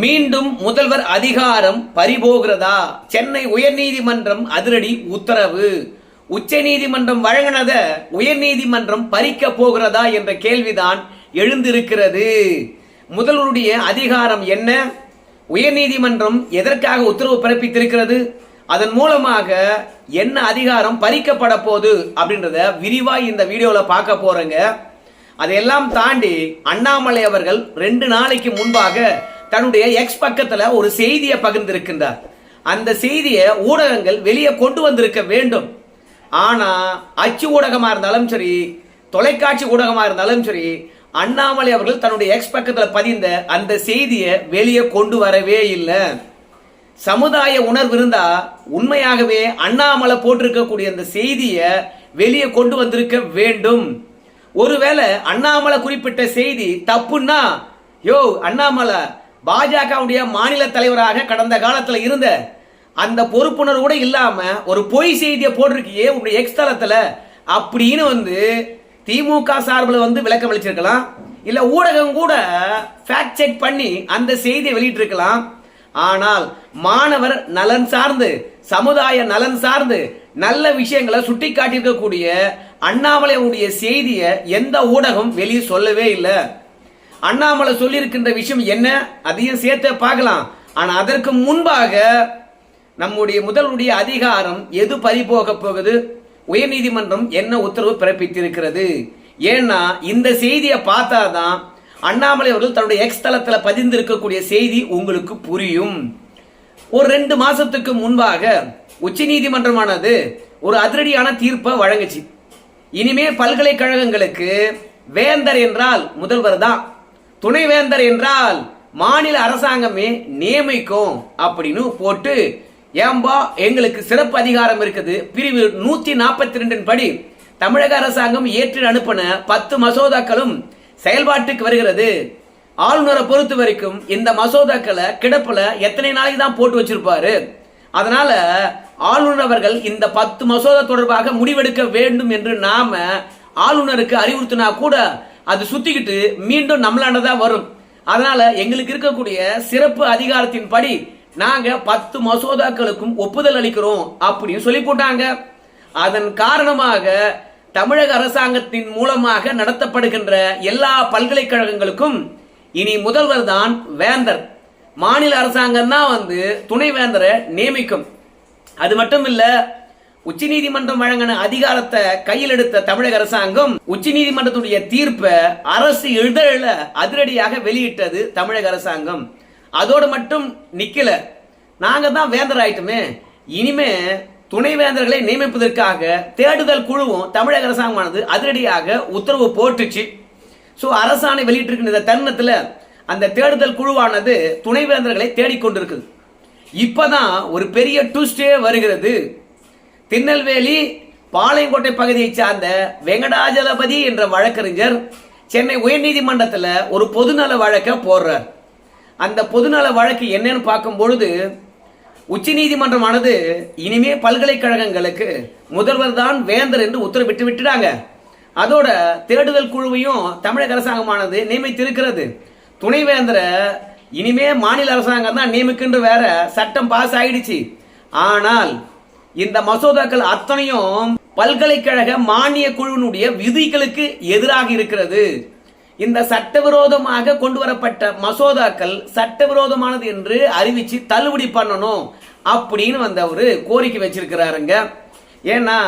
மீண்டும் முதல்வர் அதிகாரம் பறிபோகிறதா? சென்னை உயர்நீதிமன்றம் அதிரடி உத்தரவு. உச்சநீதிமன்றம் வழங்கினத உயர்நீதிமன்றம் பறிக்க போகிறதா என்ற கேள்விதான் எழுந்திருக்கிறது. முதல்வருடைய அதிகாரம் என்ன? உயர்நீதிமன்றம் எதற்காக உத்தரவு பிறப்பித்திருக்கிறது? அதன் மூலமாக என்ன அதிகாரம் பறிக்கப்பட போகுது அப்படின்றத விரிவாக இந்த வீடியோவில் பார்க்க போறேங்க. அதையெல்லாம் தாண்டி அண்ணாமலை அவர்கள் ரெண்டு நாளைக்கு முன்பாக தன்னுடைய எக்ஸ் பக்கத்துல ஒரு செய்தியை பகிர்ந்திருக்கின்றார். அந்த செய்தியை ஊடகங்கள் வெளியே கொண்டு வந்திருக்க வேண்டும். ஆனா அச்சு ஊடகமா இருந்தாலும் சரி தொலைக்காட்சி ஊடகமா இருந்தாலும் சரி அண்ணாமலை அவர்கள் தன்னுடைய எக்ஸ் பக்கத்துல பதிந்த அந்த செய்தியை வெளியே கொண்டு வரவே இல்லை. சமுதாய உணர்வு இருந்தா உண்மையாகவே அண்ணாமலை போட்டிருக்கக்கூடிய அந்த செய்தியை வெளியே கொண்டு வந்திருக்க வேண்டும். ஒருவேளை அண்ணாமலை குறிப்பிட்ட செய்தி தப்புன்னா யோ அண்ணாமலை பாஜகவுடைய மாநில தலைவராக கடந்த காலத்தில் இருந்த அந்த பொறுப்புணர்வு கூட இல்லாம ஒரு பொய் செய்தியை போட்டிருக்கியே உங்களுடைய எக்ஸ் தளத்துல அப்படின்னு வந்து திமுக சார்பில் வந்து விளக்கம் அளிச்சிருக்கலாம். இல்ல ஊடகம் கூட ஃபேக்ட் செக் பண்ணி அந்த செய்தியை வெளியிட்டிருக்கலாம். ஆனால் மாணவர் நலன் சார்ந்து சமுதாய நலன் சார்ந்து நல்ல விஷயங்களை சுட்டி காட்டியிருக்கக்கூடிய அண்ணாமலையுடைய செய்தியை எந்த ஊடகம் வெளியே சொல்லவே இல்லை. அண்ணாமலை சொல்லியிருக்கின்ற விஷயம் என்ன? அதையும் சேர்த்து பார்க்கலாம். ஆனால் அதற்கு முன்பாக நம்முடைய முதலுடைய அதிகாரம் எது பறிபோக போகுது? உயர்நீதிமன்றம் என்ன உத்தரவு பிறப்பித்திருக்கிறது? ஏன்னா இந்த செய்தியை பார்த்தாதான் அண்ணாமலை அவர்கள் தன்னுடைய எக்ஸ் தளத்தில் பதிந்திருக்கக்கூடிய செய்தி உங்களுக்கு புரியும். ஒரு ரெண்டு மாசத்துக்கு முன்பாக உச்சநீதிமன்றமானது ஒரு அதிரடியான தீர்ப்பை வழங்குச்சு. இனிமே பல்கலைக்கழகங்களுக்கு வேந்தர் என்றால் முதல்வர் தான். துணைவேந்தர் என்றால் மாநில அரசாங்கமே நியமிக்கும் அப்படின்னு போட்டு ஏம்பா எங்களுக்கு சிறப்பு அதிகாரம் இருக்குது. பிரிவு நூத்தி நாற்பத்தி ரெண்டின் படி தமிழக அரசாங்கம் ஏற்று அனுப்பின பத்து மசோதாக்களும் செயல்பாட்டுக்கு வருகிறது. ஆளுநரை பொறுத்த வரைக்கும் இந்த மசோதாக்களை கிடப்புல எத்தனை நாளைக்கு தான் போட்டு வச்சிருப்பாரு? அதனால ஆளுநர் அவர்கள் இந்த பத்து மசோதா தொடர்பாக முடிவெடுக்க வேண்டும் என்று நாம ஆளுநருக்கு அறிவுறுத்தினா கூட அது சுத்திக்கிட்டு மீண்டும் நம்மளாண்டதான் வரும். அதனால எங்களுக்கு இருக்கக்கூடிய சிறப்பு அதிகாரத்தின் படி நாங்க பத்து மசோதாக்களுக்கும் ஒப்புதல் அளிக்கிறோம் அப்படின்னு சொல்லி போட்டாங்க. அதன் காரணமாக தமிழக அரசாங்கத்தின் மூலமாக நடத்தப்படுகின்ற எல்லா பல்கலைக்கழகங்களுக்கும் இனி முதல்வர் தான் வேந்தர். மாநில அரசாங்கம் தான் வந்து துணை வேந்தரை நியமிக்கும். அது மட்டும் இல்லை உச்சநீதிமன்றம் வழங்கின அதிகாரத்தை கையில் எடுத்த தமிழக அரசாங்கம் உச்சநீதிமன்றத்துடைய தீர்ப்பை அரசு இதழில் அதிரடியாக வெளியிட்டது தமிழக அரசாங்கம். அதோடு மட்டும் நிக்கல. நாங்க தான் வேந்தர் ஆயிட்டுமே. இனிமே துணைவேந்தர்களை நியமிப்பதற்காக தேடுதல் குழுவும் தமிழக அரசாங்கமானது அதிரடியாக உத்தரவு போட்டுச்சு. ஸோ அரசாணை வெளியிட்டிருக்கிற இந்த தருணத்தில் அந்த தேடுதல் குழுவானது துணைவேந்தர்களை தேடிக்கொண்டிருக்குது. இப்போதான் ஒரு பெரிய ட்விஸ்டே வருகிறது. திருநெல்வேலி பாளையங்கோட்டை பகுதியை சார்ந்த வெங்கடாஜலபதி என்ற வழக்கறிஞர் சென்னை உயர்நீதிமன்றத்தில் ஒரு பொதுநல வழக்கை போடுறார். அந்த பொதுநல வழக்கு என்னன்னு பார்க்கும்பொழுது உச்சநீதிமன்றமானது இனிமே பல்கலைக்கழகங்களுக்கு முதல்வர் தான் வேந்தர் என்று உத்தரவிட்டு விட்டுடாங்க அதோட தேடுதல் குழுவையும் தமிழக அரசாங்கமானது நியமித்திருக்கிறது. துணைவேந்தரை இனிமே மாநில அரசாங்கம் தான் நியமிக்கின்ற வேற சட்டம் பாஸ் ஆயிடுச்சு. ஆனால் இந்த மசோதாக்கள் அத்தனையும் பல்கலைக்கழக மானிய குழுவினுடைய விதிகளுக்கு எதிராக இருக்கிறது. இந்த சட்டவிரோதமாக கொண்டு வரப்பட்ட மசோதாக்கள் சட்டவிரோதமானது என்று அறிவிச்சு தள்ளுபடி பண்ணணும் அப்படின்னு வந்த ஒரு கோரிக்கை வச்சிருக்கிறாருங்க. ஏன்னா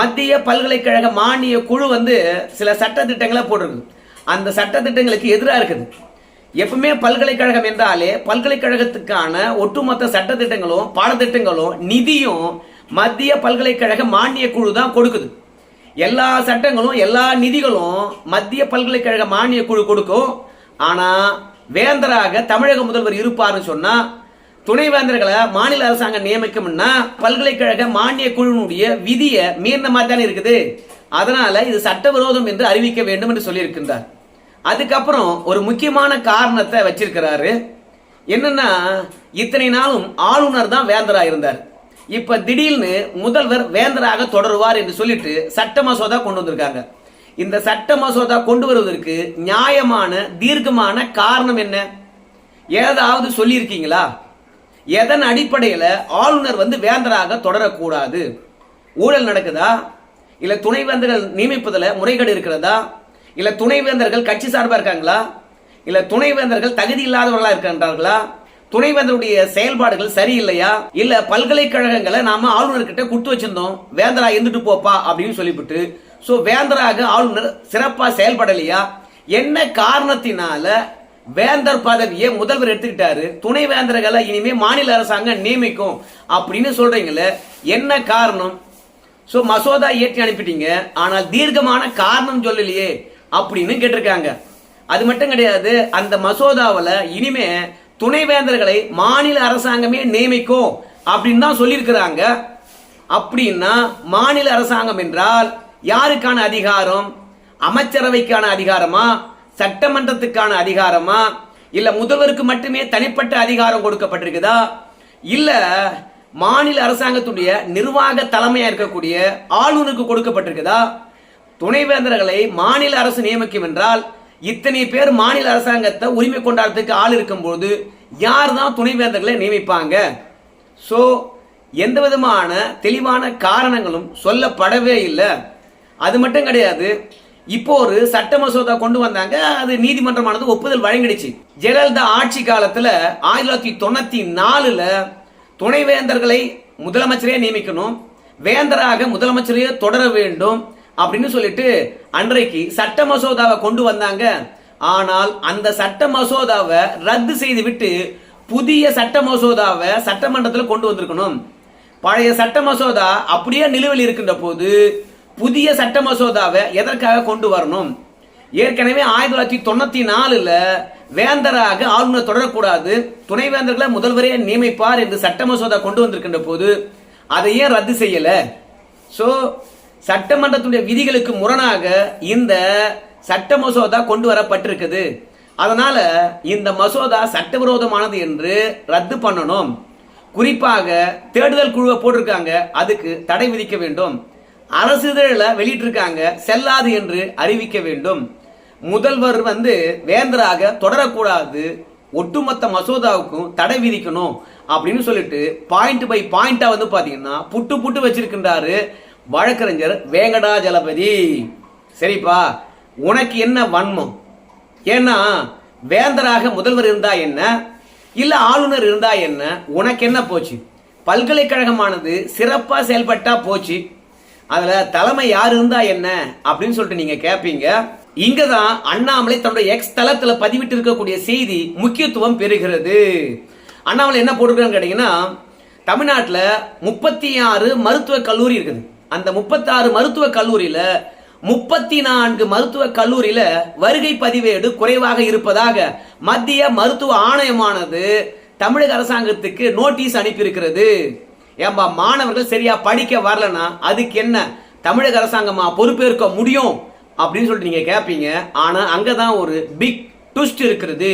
மத்திய பல்கலைக்கழக மானிய குழு வந்து சில சட்ட திட்டங்களை போட்டிருக்கு. அந்த சட்ட திட்டங்களுக்கு எதிராக இருக்குது. எப்பவுமே பல்கலைக்கழகம் என்றாலே பல்கலைக்கழகத்துக்கான ஒட்டுமொத்த சட்ட திட்டங்களும் பாடத்திட்டங்களும் நிதியும் மத்திய பல்கலைக்கழக மானிய குழு தான் கொடுக்குது. எல்லா சட்டங்களும் எல்லா நிதிகளும் மத்திய பல்கலைக்கழக மானிய குழு கொடுக்கும். ஆனா வேந்தராக தமிழக முதல்வர் இருப்பாருன்னு சொன்னா துணைவேந்தர்களை மாநில அரசாங்கம் நியமிக்கும்னா பல்கலைக்கழக மானிய குழுவினுடைய விதியை மீறின மாதிரி தானே இருக்குது. அதனால இது சட்டவிரோதம் என்று அறிவிக்க வேண்டும் என்று சொல்லியிருக்கின்றார். அதுக்கப்புறம் ஒரு முக்கியமான காரணத்தை வச்சிருக்கிறாரு. என்னன்னா இத்தனை நாளும் ஆளுநர் தான் வேந்தராக இருந்தார். இப்ப திடீர்னு முதல்வர் வேந்தராக தொடருவார் என்று சொல்லிட்டு சட்ட மசோதா கொண்டு வந்திருக்காங்க. இந்த சட்ட மசோதா கொண்டு வருவதற்கு நியாயமான தீர்க்கமான காரணம் என்ன? ஏதாவது சொல்லியிருக்கீங்களா? எதன் அடிப்படையில் ஆளுநர் வந்து வேந்தராக தொடரக்கூடாது? ஊழல் நடக்குதா? இல்லை துணைவேந்தர்கள் நியமிப்பதில் முறைகேடு இருக்கிறதா? இல்லை துணைவேந்தர்கள் கட்சி சார்பாக இருக்காங்களா? இல்லை துணைவேந்தர்கள் தகுதி இல்லாதவர்களாக இருக்கின்றார்களா துணைவேந்தருடைய செயல்பாடுகள் சரியில்லையா? இல்ல பல்கலைக்கழகங்களை நாம ஆளுநர்கிட்ட கொடுத்து வச்சிருந்தோம். வேந்தரா இருந்துட்டு போப்பா அப்படின்னு சொல்லிவிட்டு சோ வேந்தராக ஆளுநர் சிறப்பா செயல்படலையா என்ன காரணத்தினால வேந்தர் பதவியை முதல்வர் எடுத்துக்கிட்டாரு? துணை வேந்தர்களை இனிமே மாநில அரசாங்கம் நியமிக்கும் அப்படின்னு சொல்றீங்களே என்ன காரணம்? சோ மசோதா ஏற்றி அனுப்பிட்டீங்க ஆனால் தீர்க்கமான காரணம் சொல்லலையே அப்படின்னு கேட்டிருக்காங்க. அது மட்டும் கிடையாது அந்த மசோதாவில் இனிமே துணைவேந்தர்களை மாநில அரசாங்கமே நியமிக்கும் அப்படின்னு தான் சொல்லியிருக்கிறாங்க. அப்படின்னா மாநில அரசாங்கம் என்றால் யாருக்கான அதிகாரம்? அமைச்சரவைக்கான அதிகாரமா? சட்டமன்றத்துக்கான அதிகாரமா? இல்ல முதல்வருக்கு மட்டுமே தனிப்பட்ட அதிகாரம் கொடுக்கப்பட்டிருக்குதா? இல்ல மாநில அரசாங்கத்துடைய நிர்வாக தலைமையா இருக்கக்கூடிய ஆளுநருக்கு கொடுக்கப்பட்டிருக்குதா? துணைவேந்தர்களை மாநில அரசு நியமிக்கும் என்றால் இத்தனை பேர் மாநில அரசாங்கத்தை உரிமை கொண்டாடுறதுக்கு ஆள் இருக்கும்போது யார் தான் துணைவேந்தர்களை நியமிப்பாங்க? ஸோ எந்த விதமான தெளிவான காரணங்களும் சொல்லப்படவே இல்லை. அது மட்டும் கிடையாது இப்போ ஒரு சட்ட மசோதா கொண்டு வந்தாங்க அது நீதிமன்றமானது ஒப்புதல் வழங்கிடுச்சு. ஜெயலலிதா ஆட்சி காலத்தில் ஆயிரத்தி தொள்ளாயிரத்தி தொண்ணூற்றி நாலில் துணைவேந்தர்களை முதலமைச்சரே நியமிக்கணும் வேந்தராக முதலமைச்சரையே தொடர வேண்டும் அப்படின்னு சொல்லிட்டு அன்றைக்கு சட்ட மசோதாவை கொண்டு வந்தாங்க. ஆனால் அந்த சட்ட மசோதாவை ரத்து செய்து விட்டு புதிய சட்ட மசோதாவை சட்டமன்றத்தில் கொண்டு வந்திருக்கணும். பழைய சட்ட மசோதா அப்படியே நிலுவையில் இருக்கின்ற போது புதிய சட்ட மசோதாவை எதற்காக கொண்டு வரணும்? ஏற்கனவே ஆயிரத்தி தொள்ளாயிரத்தி தொண்ணூத்தி நாலுல வேந்தராக ஆளுநர் தொடரக்கூடாது துணைவேந்தர்களை முதல்வரே நியமிப்பார் என்று சட்ட மசோதா கொண்டு வந்திருக்கின்ற போது அதை ஏன் ரத்து செய்யல. சோ சட்டமன்றத்துடைய விதிகளுக்கு முரணாக இந்த சட்ட மசோதா கொண்டு வரப்பட்டிருக்குது. அதனால இந்த மசோதா சட்டவிரோதமானது என்று ரத்து பண்ணணும். குறிப்பாக தேடுதல் குழுவை போட்டிருக்காங்க. அதுக்கு தடை விதிக்க வேண்டும். அரசு இதழில் வெளியிட்டிருக்காங்க செல்லாது என்று அறிவிக்க வேண்டும். முதல்வர் வந்து வேந்தராக தொடரக்கூடாது. ஒட்டுமொத்த மசோதாவுக்கும் தடை விதிக்கணும். அப்படின்னு சொல்லிட்டு பாயிண்ட் பை பாயிண்டா வந்து பாத்தீங்கன்னா புட்டு புட்டு வச்சிருக்கின்றாரு வழக்கறிஞர் வேங்கடாஜலபதி. சரிப்பா உனக்கு என்ன வன்மம்? ஏன்னா வேந்தராக முதல்வர் இருந்தா என்ன? இல்ல ஆளுநர் இருந்தா என்ன? உனக்கு என்ன போச்சு? பல்கலைக்கழகமானது சிறப்பாக செயல்பட்டா போச்சு. அதில் தலைமை யார் இருந்தா என்ன? அப்படின்னு சொல்லிட்டு நீங்க கேட்பீங்க இங்கதான் அண்ணாமலை தன்னுடைய எக்ஸ் தளத்தில் பதிவிட்டு இருக்கக்கூடிய செய்தி முக்கியத்துவம் பெறுகிறது. அண்ணாமலை என்ன போட்டிருக்கான்னு கேட்டீங்கன்னா தமிழ்நாட்டில் முப்பத்தி ஆறு மருத்துவக் கல்லூரி இருக்குது. அந்த முப்பத்தாறு மருத்துவ கல்லூரியில முப்பத்தி நான்கு மருத்துவ கல்லூரியில வருகை பதிவேடு குறைவாக இருப்பதாக மத்திய மருத்துவ ஆணையமானது தமிழக அரசாங்கத்துக்கு நோட்டீஸ் அனுப்பியிருக்கிறது. ஏன்பா மாணவர்கள் சரியா படிக்க வரலனா அதுக்கு என்ன? தமிழக அரசாங்கமா பொறுப்பேற்க முடியும் அப்படின்னு சொல்லிட்டு நீங்க கேட்பீங்க ஆனா அங்கதான் ஒரு பிக் ட்விஸ்ட் இருக்கிறது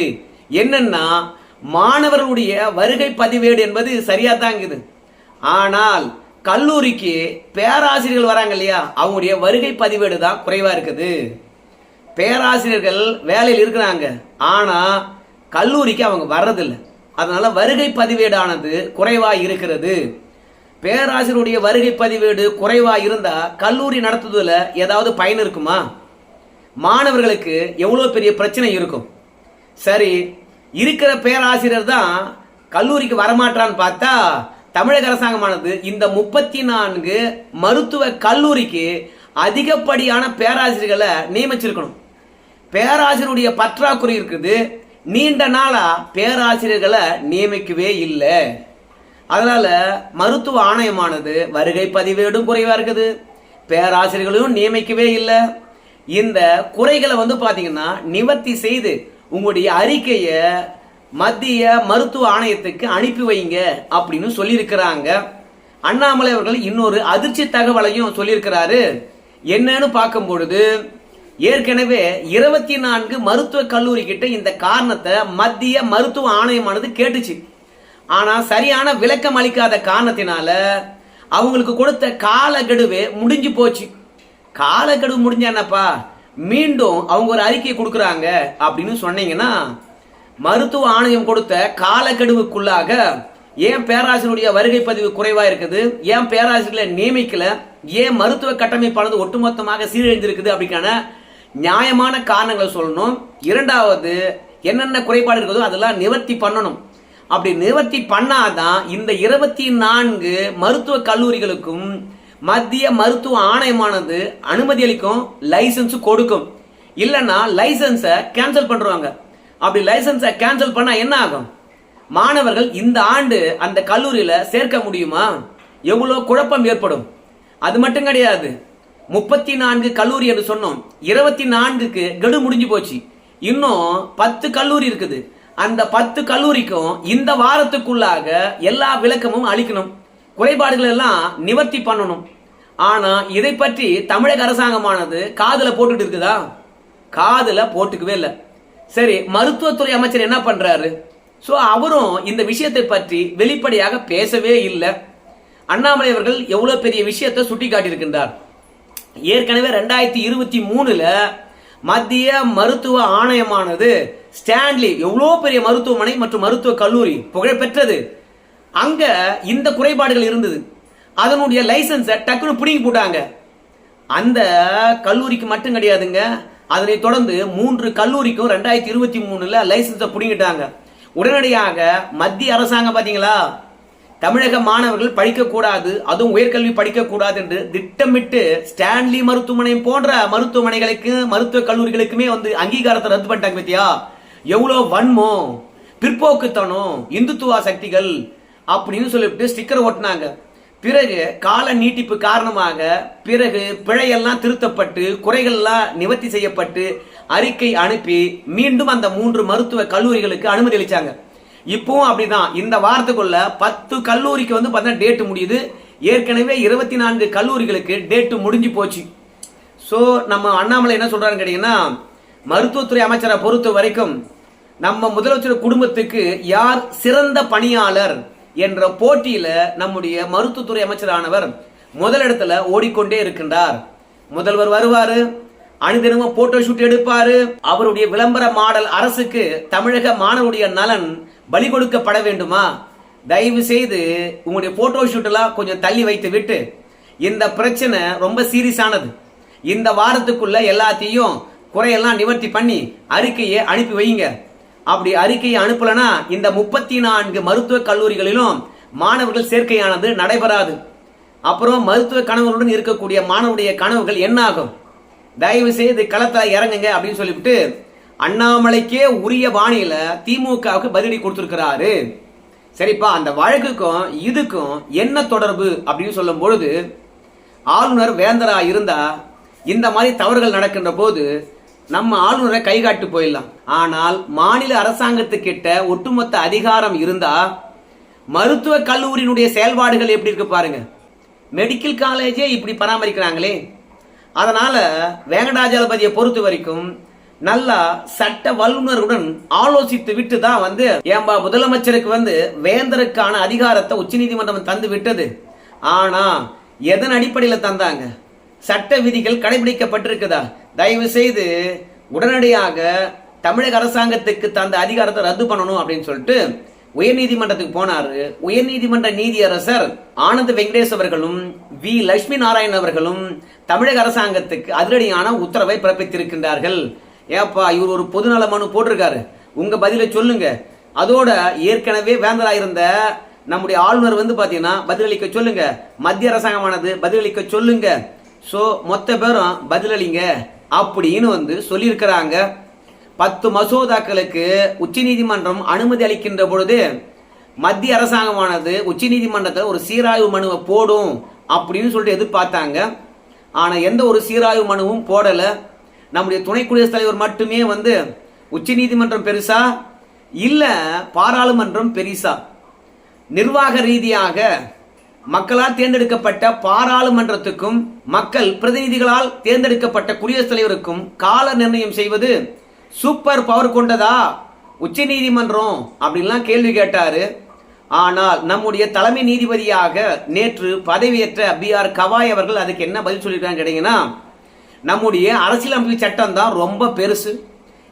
என்னன்னா மாணவர்களுடைய வருகை பதிவேடு என்பது சரியா தான் இருக்குது. ஆனால் கல்லூரிக்கு பேராசிரியர்கள் வராங்க இல்லையா? அவங்களுடைய வருகை பதிவேடு தான் குறைவாக இருக்குது. பேராசிரியர்கள் வேலையில் இருக்கிறாங்க. ஆனால் கல்லூரிக்கு அவங்க வர்றதில்லை. அதனால் வருகை பதிவேடானது குறைவாக இருக்கிறது. பேராசிரியருடைய வருகை பதிவேடு குறைவாக இருந்தால் கல்லூரி நடத்துவதில் ஏதாவது பயன் இருக்குமா? மாணவர்களுக்கு எவ்வளோ பெரிய பிரச்சனை இருக்கும்? சரி இருக்கிற பேராசிரியர் தான் கல்லூரிக்கு வரமாட்டான்னு பார்த்தா தமிழக அரசாங்கமானது இந்த முப்பத்தி நான்கு மருத்துவ கல்லூரிக்கு அதிகப்படியான பேராசிரியர்களை நியமிச்சிருக்கணும். பேராசிரியருடைய பற்றாக்குறை இருக்குது. நீண்ட நாளா பேராசிரியர்களை நியமிக்கவே இல்லை. அதனால மருத்துவ ஆணையமானது வருகை பதிவேடும் குறைவா இருக்குது. பேராசிரியர்களையும் நியமிக்கவே இல்லை. இந்த குறைகளை வந்து பாத்தீங்கன்னா நிவர்த்தி செய்து உங்களுடைய அறிக்கையை மத்திய மருத்துவ ஆணையத்துக்கு அனுப்பி வைங்க அப்படின்னு சொல்லியிருக்கிறாங்க. அண்ணாமலை அவர்கள் இன்னொரு அதிர்ச்சி தகவலையும் சொல்லியிருக்கிறாரு. என்னன்னு பார்க்கும் பொழுது ஏற்கனவே இருபத்தி நான்கு மருத்துவ கல்லூரி கிட்ட இந்த காரணத்தை மத்திய மருத்துவ ஆணையமானது கேட்டுச்சு. ஆனா சரியான விளக்கம் அளிக்காத காரணத்தினால அவங்களுக்கு கொடுத்த காலக்கெடுவே முடிஞ்சு போச்சு. காலக்கெடு முடிஞ்ச என்னப்பா? மீண்டும் அவங்க ஒரு அறிக்கை கொடுக்குறாங்க அப்படின்னு சொன்னீங்கன்னா மருத்துவ ஆணையம் கொடுத்த காலக்கெடுவுக்குள்ளாக ஏன் பேராசிரியருடைய வருகை பதிவு குறைவா இருக்குது? ஏன் பேராசிரியர்களை நியமிக்கல? ஏன் மருத்துவ கட்டமைப்பானது ஒட்டுமொத்தமாக சீரழிந்திருக்குது அப்படிக்கான நியாயமான காரணங்களை சொல்லணும். இரண்டாவது என்னென்ன குறைபாடு இருக்குதோ அதெல்லாம் நிவர்த்தி பண்ணணும். அப்படி நிவர்த்தி பண்ணாதான் இந்த இருபத்தி நான்கு மருத்துவ கல்லூரிகளுக்கும் மத்திய மருத்துவ ஆணையமானது அனுமதி அளிக்கும் லைசன்ஸ் கொடுக்கும். இல்லைன்னா லைசன்ஸை கேன்சல் பண்ணுவாங்க அப்படி லைசன்ஸை கேன்சல் பண்ணா என்ன ஆகும்? மாணவர்கள் இந்த ஆண்டு அந்த கல்லூரியில சேர்க்க முடியுமா? எவ்வளோ குழப்பம் ஏற்படும். அது மட்டும் கிடையாது. முப்பத்தி நான்கு கல்லூரி என்று சொன்னோம். இருபத்தி நான்குக்கு கெடு முடிஞ்சு போச்சு. இன்னும் பத்து கல்லூரி இருக்குது. அந்த பத்து கல்லூரிக்கும் இந்த வாரத்துக்குள்ளாக எல்லா விளக்கமும் அளிக்கணும். குறைபாடுகள் எல்லாம் நிவர்த்தி பண்ணணும். ஆனா இதை பற்றி தமிழக அரசாங்கமானது காதல போட்டுட்டு இருக்குதா? காதல போட்டுக்கவே இல்லை. சரி மருத்துவத்துறை அமைச்சர் என்ன பண்றாரு? ஸோ அவரும் இந்த விஷயத்தை பற்றி வெளிப்படையாக பேசவே இல்லை. அண்ணாமலை அவர்கள் எவ்வளோ பெரிய விஷயத்தை சுட்டி காட்டியிருக்கின்றார் ஏற்கனவே ரெண்டாயிரத்தி இருபத்தி மூணுல மத்திய மருத்துவ ஆணையமானது ஸ்டான்லி எவ்வளோ பெரிய மருத்துவமனை மற்றும் மருத்துவ கல்லூரி புகழ்பெற்றது. அங்க இந்த குறைபாடுகள் இருந்தது. அதனுடைய லைசன்ஸை டக்குன்னு பிடிங்கி போட்டாங்க. அந்த கல்லூரிக்கு மட்டும் கிடையாதுங்க அதனை தொடர்ந்து மூன்று கல்லூரிக்கும் ரெண்டாயிரத்தி இருபத்தி மூணுல லைசன்ஸை பிடிங்கிட்டாங்க. உடனடியாக மத்திய அரசாங்கம் பார்த்தீங்களா தமிழக மாணவர்கள் படிக்கக்கூடாது அதுவும் உயர்கல்வி படிக்கக்கூடாது என்று திட்டமிட்டு ஸ்டான்லி மருத்துவமனை போன்ற மருத்துவமனைகளுக்கு மருத்துவக் கல்லூரிகளுக்குமே வந்து அங்கீகாரத்தை ரத்து பண்ணிட்டாங்க பத்தியா? எவ்வளோ வன்மம் பிற்போக்குத்தனம் இந்துத்துவ சக்திகள் அப்படின்னு சொல்லிவிட்டு ஸ்டிக்கர் ஓட்டினாங்க. பிறகு கால நீட்டிப்பு காரணமாக பிறகு பிழையெல்லாம் திருத்தப்பட்டு குறைகள்லாம் நிவர்த்தி செய்யப்பட்டு அறிக்கை அனுப்பி மீண்டும் அந்த மூன்று மருத்துவ கல்லூரிகளுக்கு அனுமதி அளித்தாங்க இப்பவும் அப்படிதான். இந்த வாரத்துக்குள்ள பத்து கல்லூரிக்கு வந்து பார்த்தீங்கன்னா டேட்டு முடியுது. ஏற்கனவே இருபத்தி நான்கு கல்லூரிகளுக்கு டேட்டு முடிஞ்சு போச்சு. ஸோ நம்ம அண்ணாமலை என்ன சொல்கிறாருன்னு கேட்டிங்கன்னா மருத்துவத்துறை அமைச்சரை பொறுத்த வரைக்கும் நம்ம முதலமைச்சர் குடும்பத்துக்கு யார் சிறந்த பணியாளர் என்ற போட்டியில நம்முடைய மருத்துவத்துறை அமைச்சரானவர் முதலிடத்துல ஓடிக்கொண்டே இருக்கின்றார். முதல்வர் வருவாரு அனுதினமும் போட்டோ ஷூட் எடுப்பாரு. அவருடைய விளம்பர மாடல் அரசுக்கு தமிழக மாணவருடைய நலன் பலி கொடுக்கப்பட வேண்டுமா? தயவு செய்து உங்களுடைய போட்டோ ஷூட் எல்லாம் கொஞ்சம் தள்ளி வைத்து விட்டு இந்த பிரச்சனை ரொம்ப சீரியஸானது இந்த வாரத்துக்குள்ள எல்லாத்தையும் குறையெல்லாம் நிவர்த்தி பண்ணி அறிக்கையை அனுப்பி வைங்க. அப்படி அறிக்கையை அனுப்பலனா இந்த முப்பத்தி நான்கு மருத்துவக் கல்லூரிகளிலும் மாணவர்கள் சேர்க்கையானது நடைபெறாது. அப்புறம் மருத்துவ கனவுகளுடன் இருக்கக்கூடிய மாணவருடைய கனவுகள் என்ன ஆகும் தயவு செய்து களத்தில் இறங்குங்க அப்படின்னு சொல்லிவிட்டு அண்ணாமலைக்கே உரிய பாணியில திமுகவுக்கு பதிலடி கொடுத்திருக்கிறாரு. சரிப்பா அந்த வழக்குக்கும் இதுக்கும் என்ன தொடர்பு அப்படின்னு சொல்லும் பொழுது ஆளுநர் வேந்தரா இருந்தா இந்த மாதிரி தவறுகள் நடக்கின்ற போது நம்ம ஆளுநரை கைகாட்டு போயிடலாம். ஆனால் மாநில அரசாங்கத்துக்கிட்ட ஒட்டுமொத்த அதிகாரம் இருந்தா மருத்துவ கல்லூரியினுடைய செயல்பாடுகள் எப்படி இருக்கு பாருங்க. மெடிக்கல் காலேஜே இப்படி பராமரிக்கிறாங்களே. அதனால வேங்கடாஜலபதியை பொறுத்த வரைக்கும் நல்லா சட்ட வல்லுநருடன் ஆலோசித்து விட்டு தான் வந்து ஏம்பா முதலமைச்சருக்கு வந்து வேந்தருக்கான அதிகாரத்தை உச்சநீதிமன்றம் தந்து விட்டது. ஆனா எதன் அடிப்படையில் தந்தாங்க? சட்ட விதிகள் கடைபிடிக்கப்பட்டிருக்குதா? தயவு செய்து உடனடியாக தமிழக அரசாங்கத்துக்கு தந்த அதிகாரத்தை ரத்து பண்ணணும் அப்படின்னு சொல்லிட்டு உயர்நீதிமன்றத்துக்கு போனாரு. உயர்நீதிமன்ற நீதியரசர் ஆனந்த் வெங்கடேஷ் அவர்களும் வி. லட்சுமி நாராயண் அவர்களும் தமிழக அரசாங்கத்துக்கு அதிரடியான உத்தரவை பிறப்பித்திருக்கின்றார்கள். ஏப்பா இவர் ஒரு பொதுநல மனு போட்டிருக்காரு. உங்க பதிலை சொல்லுங்க. அதோட ஏற்கனவே வேந்தராயிருந்த நம்முடைய ஆளுநர் வந்து பார்த்தீங்கன்னா பதிலளிக்க சொல்லுங்க. மத்திய அரசாங்கமானது பதிலளிக்க சொல்லுங்க. ஸோ மொத்த பேரும் பதிலளிங்க. அப்படின்னு வந்து சொல்லியிருக்கிறாங்க. பத்து மசோதாக்களுக்கு உச்சநீதிமன்றம் அனுமதி அளிக்கின்ற பொழுது மத்திய அரசாங்கமானது உச்சநீதிமன்றத்தில் ஒரு சீராய்வு மனுவை போடும் அப்படின்னு சொல்லிட்டு எதிர்பார்த்தாங்க. ஆனால் எந்த ஒரு சீராய்வு மனுவும் போடலை. நம்முடைய துணை குடியரசுத் தலைவர் மட்டுமே வந்து உச்சநீதிமன்றம் பெருசா இல்லை பாராளுமன்றம் பெரிசா. நிர்வாக ரீதியாக மக்களால் தேர்ந்தெடுக்கப்பட்ட பாராளுமன்றத்துக்கும் மக்கள் பிரதிநிதிகளால் தேர்ந்தெடுக்கப்பட்ட குடியரசுத் தலைவருக்கும் கால நிர்ணயம் செய்வது சூப்பர் பவர் கொண்டதா? உச்ச நீதிமன்றம் அப்படின்லாம் கேள்வி கேட்டாரு. ஆனால் நம்முடைய தலைமை நீதிபதியாக நேற்று பதவியேற்ற பி ஆர் கவாய் அவர்கள் அதுக்கு என்ன பதில் சொல்லியிருக்காங்க கேட்டீங்கன்னா நம்முடைய அரசியலமைப்பு சட்டம் தான் ரொம்ப பெருசு.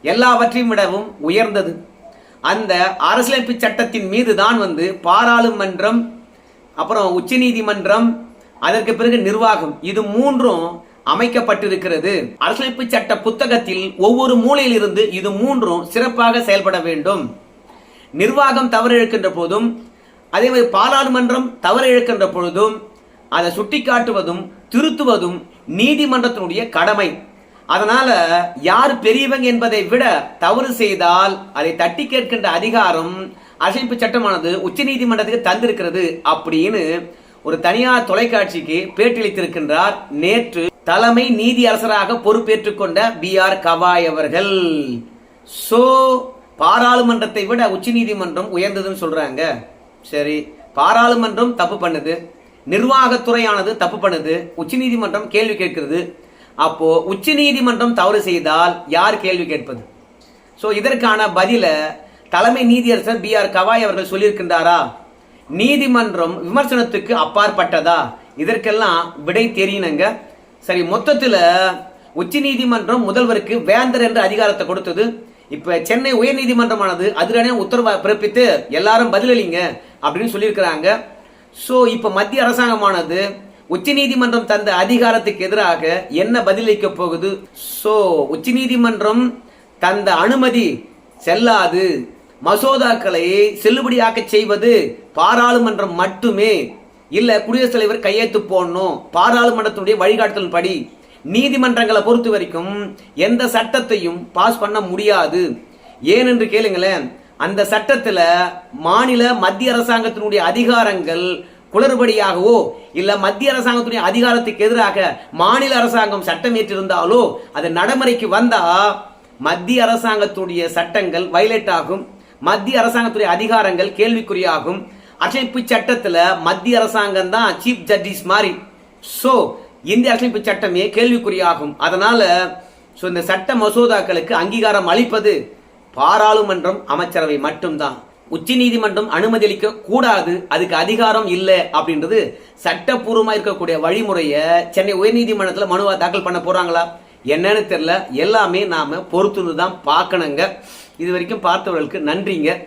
எல்லாவற்றையும் விடவும் உயர்ந்தது. அந்த அரசியலமைப்பு சட்டத்தின் மீது தான் வந்து பாராளுமன்றம் அப்புறம் உச்சநீதிமன்றம் அதற்கு பிறகு நிர்வாகம். இது மூன்றும் அமைக்கப்பட்டிருக்கிறது. அரசமைப்பு சட்ட புத்தகத்தில் ஒவ்வொரு மூலையில் இருந்து இது மூன்றும் சிறப்பாக செயல்பட வேண்டும். நிர்வாகம் தவறு இழுக்கின்ற போதும் அதே மாதிரி பாராளுமன்றம் தவறு இழுக்கின்ற பொழுதும் அதை சுட்டிக்காட்டுவதும் திருத்துவதும் நீதிமன்றத்தினுடைய கடமை. அதனால யார் பெரியவங்க என்பதை விட தவறு செய்தால் அதை தட்டி கேட்கின்ற அதிகாரம் அசைப்பு சட்டமானது உச்சநீதிமன்றத்துக்கு தந்திருக்கிறது அப்படின்னு ஒரு தனியார் தொலைக்காட்சிக்கு பேட்டியளித்திருக்கின்றார் நேற்று தலைமை நீதி அரசராக பொறுப்பேற்றுக் கொண்ட பி ஆர் கவாய் அவர்கள். சோ பாராளுமன்றத்தை விட உச்சநீதிமன்றம் உயர்ந்ததுன்னு சொல்றாங்க. சரி பாராளுமன்றம் தப்பு பண்ணுது நிர்வாகத்துறையானது தப்பு பண்ணுது உச்சநீதிமன்றம் கேள்வி கேட்கிறது. அப்போ உச்சநீதிமன்றம் தவறு செய்தால் யார் கேள்வி கேட்பது? ஸோ இதற்கான பதிலை தலைமை நீதியரசர் பி ஆர் கவாய் அவர்கள் சொல்லியிருக்கின்றாரா? நீதிமன்றம் விமர்சனத்துக்கு அப்பாற்பட்டதா? இதற்கெல்லாம் விடை தெரியணுங்க. சரி மொத்தத்தில் உச்ச நீதிமன்றம் முதல்வருக்கு வேந்தர் என்ற அதிகாரத்தை கொடுத்தது. இப்ப சென்னை உயர் நீதிமன்றமானது அதிரடியான உத்தரவை பிறப்பித்து எல்லாரும் பதிலளிங்க அப்படின்னு சொல்லியிருக்கிறாங்க. ஸோ இப்ப மத்திய அரசாங்கமானது உச்ச நீதிமன்றம் தந்த அதிகாரத்துக்கு எதிராக என்ன பதிலளிக்க போகுது? ஸோ உச்ச நீதிமன்றம் தந்த அனுமதி செல்லாது. மசோதாக்களை செல்லுபடியாக்க செய்வது பாராளுமன்றம் மட்டுமே. இல்ல குடியரசுத் தலைவர் கையெழுத்து போடணும். பாராளுமன்றத்தினுடைய வழிகாட்டுதல் படி. நீதிமன்றங்களை பொறுத்த வரைக்கும் எந்த சட்டத்தையும் பாஸ் பண்ண முடியாது. ஏனென்று கேளுங்களேன் அந்த சட்டத்துல மாநில மத்திய அரசாங்கத்தினுடைய அதிகாரங்கள் குளறுபடியாகவோ இல்ல மத்திய அரசாங்கத்துடைய அதிகாரத்துக்கு எதிராக மாநில அரசாங்கம் சட்டம் ஏற்றிருந்தாலோ அது நடைமுறைக்கு வந்தா மத்திய அரசாங்கத்துடைய சட்டங்கள் வயலேட் ஆகும். மத்திய அரசாங்கத்துடைய அதிகாரங்கள் கேள்விக்குறியாகும். அரசியலமைப்பு சட்டத்தில் மத்திய அரசாங்கம் தான் சீஃப் ஜஸ்டிஸ் மாதிரி. ஸோ இந்திய அரசியலமைப்பு சட்டமே கேள்விக்குறியாகும்? அதனால ஸோ இந்த சட்ட மசோதாக்களுக்கு அங்கீகாரம் அளிப்பது பாராளுமன்றம் அமைச்சரவை மட்டும்தான். உச்ச நீதிமன்றம் அனுமதி அளிக்க கூடாது அதுக்கு அதிகாரம் இல்லை அப்படின்றது சட்டப்பூர்வமாக இருக்கக்கூடிய வழிமுறையை சென்னை உயர்நீதிமன்றத்தில் மனுவா தாக்கல் பண்ண போறாங்களா? என்னன்னு தெரியல. எல்லாமே நாம பொறுத்துன்னு தான் பார்க்கணுங்க. இது வரைக்கும் பார்த்தவர்களுக்கு நன்றிங்க.